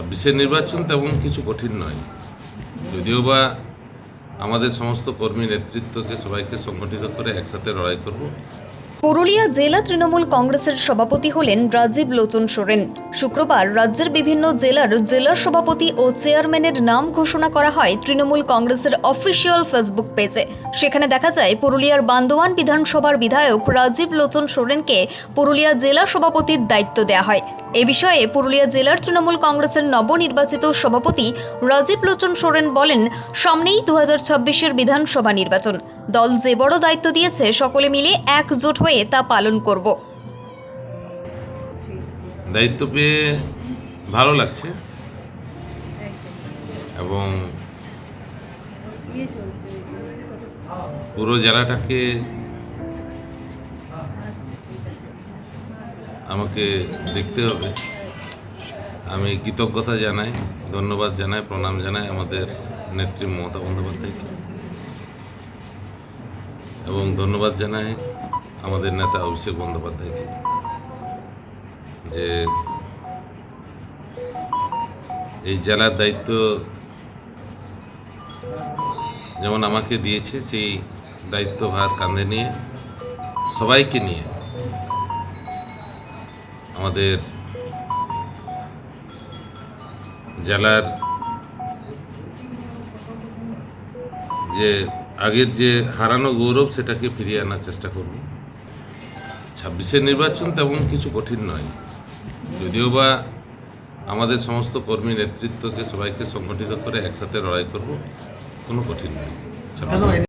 ছাব্বিশের নির্বাচন তেমন কিছু কঠিন নয়। যদিও বা আমাদের সমস্ত কর্মী নেতৃত্বকে সবাইকে সংগঠিত করে একসাথে লড়াই করব। পুরুলিয়া জেলা তৃণমূল কংগ্রেসের সভাপতি হলেন রাজীব লোচন সোরেন। শুক্রবার রাজ্যের বিভিন্ন জেলার জেলা সভাপতি ও চেয়ারম্যানের নাম ঘোষণা করা হয় তৃণমূল কংগ্রেসের অফিসিয়াল ফেসবুক পেজে। সেখানে দেখা যায়, পুরুলিয়ার বান্দোয়ান বিধানসভার বিধায়ক রাজীব লোচন সোরেনকে পুরুলিয়া জেলা সভাপতির দায়িত্ব দেওয়া হয়। এ বিষয়ে পুরুলিয়া জেলার তৃণমূল কংগ্রেসের নবনির্বাচিত সভাপতি রাজীব লোচন সোরেন বলেন, সামনেই দু হাজার বিধানসভা নির্বাচন। দল যে বড় দায়িত্ব দিয়েছে, সকলে মিলে একজোট হয়ে তা পালন করব। দায়িত্ব পেয়ে ভালো লাগছে। এবং পুরো জেলাটাকে আমাকে দেখতে হবে। আমি কৃতজ্ঞতা জানাই, ধন্যবাদ জানাই, প্রণাম জানাই আমাদের নেত্রী মমতা বন্দ্যোপাধ্যায়কে। এবং ধন্যবাদ জানাই আমাদের নেতা অভিষেক বন্দ্যোপাধ্যায়কে যে এই জেলার দায়িত্ব যেমন আমাকে দিয়েছে, সেই দায়িত্বভার কাঁধে নিয়ে, সবাইকে নিয়ে আমাদের জেলার যে আগের যে হারানো গৌরব সেটাকে ফিরিয়ে আনার চেষ্টা করব। ছাব্বিশের নির্বাচন তেমন কিছু কঠিন নয়। যদিও বা আমাদের সমস্ত কর্মী নেতৃত্বকে সবাইকে সংগঠিত করে একসাথে লড়াই করব, কোনো কঠিন নয়।